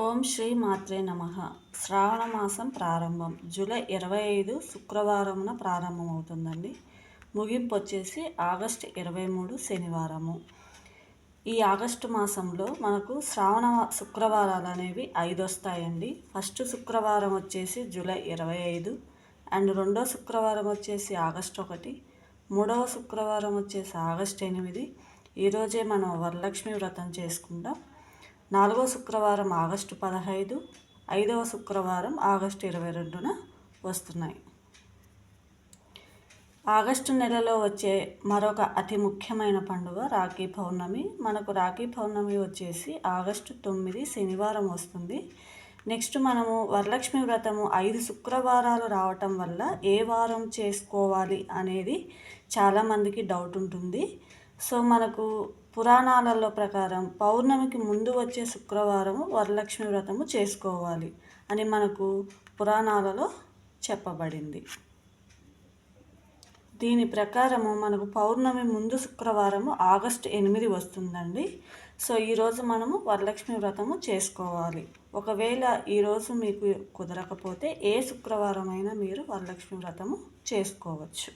ఓం శ్రీ మాత్రే నమ. శ్రావణ మాసం ప్రారంభం. జూలై ఇరవై ఐదు శుక్రవారమున ప్రారంభమవుతుందండి. ముగింపు వచ్చేసి ఆగస్ట్ ఇరవై మూడు శనివారము. ఈ ఆగస్టు మాసంలో మనకు శ్రావణ శుక్రవారాలు అనేవి ఐదు వస్తాయండి ఫస్ట్ శుక్రవారం వచ్చేసి జూలై ఇరవై ఐదు అండ్ రెండో శుక్రవారం వచ్చేసి ఆగస్ట్ ఒకటి మూడవ శుక్రవారం వచ్చేసి ఆగస్ట్ ఎనిమిది. ఈరోజే మనం వరలక్ష్మి వ్రతం చేసుకుంటాం నాలుగో శుక్రవారం ఆగస్టు పదహైదు ఐదవ శుక్రవారం ఆగస్టు ఇరవై రెండున వస్తున్నాయి. ఆగస్టు నెలలో వచ్చే మరొక అతి ముఖ్యమైన పండుగ రాఖీ పౌర్ణమి. మనకు రాఖీ పౌర్ణమి వచ్చేసి ఆగస్టు తొమ్మిది శనివారం వస్తుంది. నెక్స్ట్ మనము వరలక్ష్మి వ్రతము ఐదు శుక్రవారాలు రావటం వల్ల ఏ వారం చేసుకోవాలి అనేది చాలామందికి డౌట్ ఉంటుంది. సో మనకు పురాణాలలో ప్రకారం పౌర్ణమికి ముందు వచ్చే శుక్రవారము వరలక్ష్మి వ్రతము చేసుకోవాలి అని మనకు పురాణాలలో చెప్పబడింది. దీని ప్రకారము మనకు పౌర్ణమి ముందు శుక్రవారము ఆగస్టు ఎనిమిది వస్తుందండి. సో ఈరోజు మనము వరలక్ష్మి వ్రతము చేసుకోవాలి. ఒకవేళ ఈరోజు మీకు కుదరకపోతే ఏ శుక్రవారమైనా మీరు వరలక్ష్మి వ్రతము చేసుకోవచ్చు.